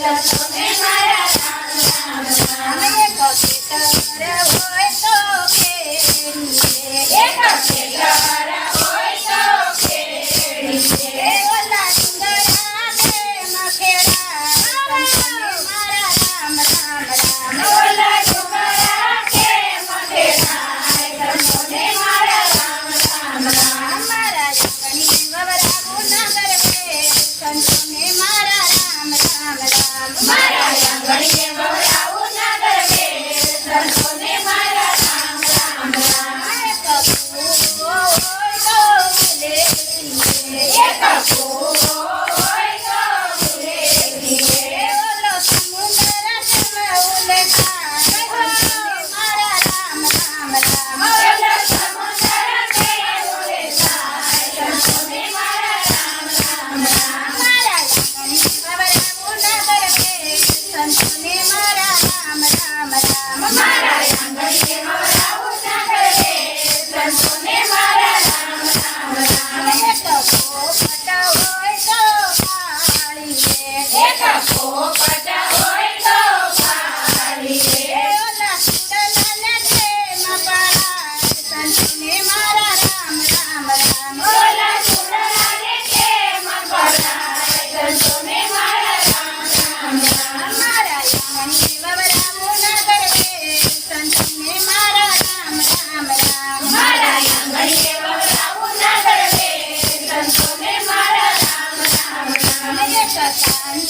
સંતોને મારા રામ રામ રામ પગે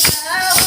Oh.